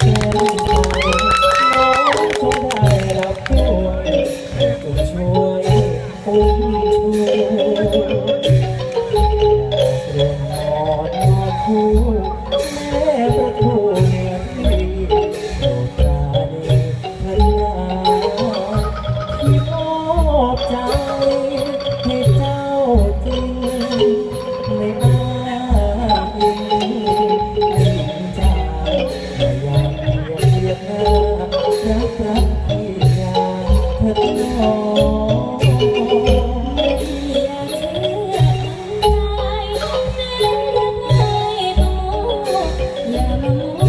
แก้วน้องคงได้รับตัวผู้ช่วยผู้ช่วยเรื่องมาคุย รักที่อยากเธอหออย่า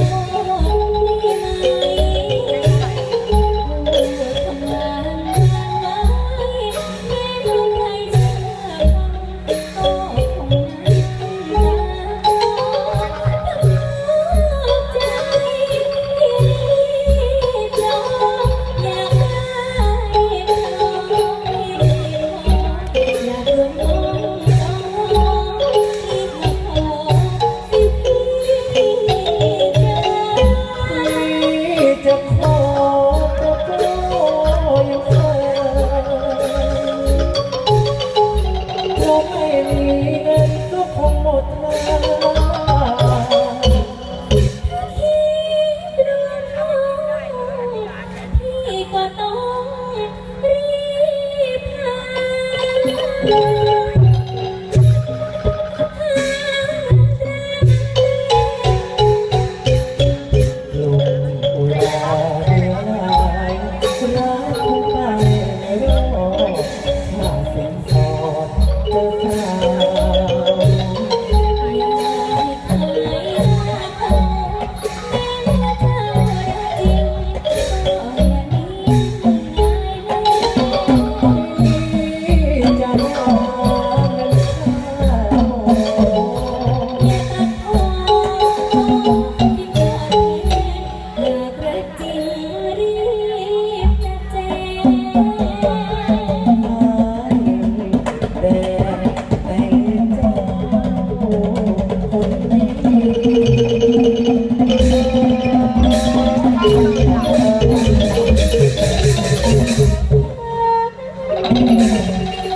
ก็ต้องรีบหาลุลาเรงรายรักผู้ใครถ้าเสียงสอดจอข้ Thank you.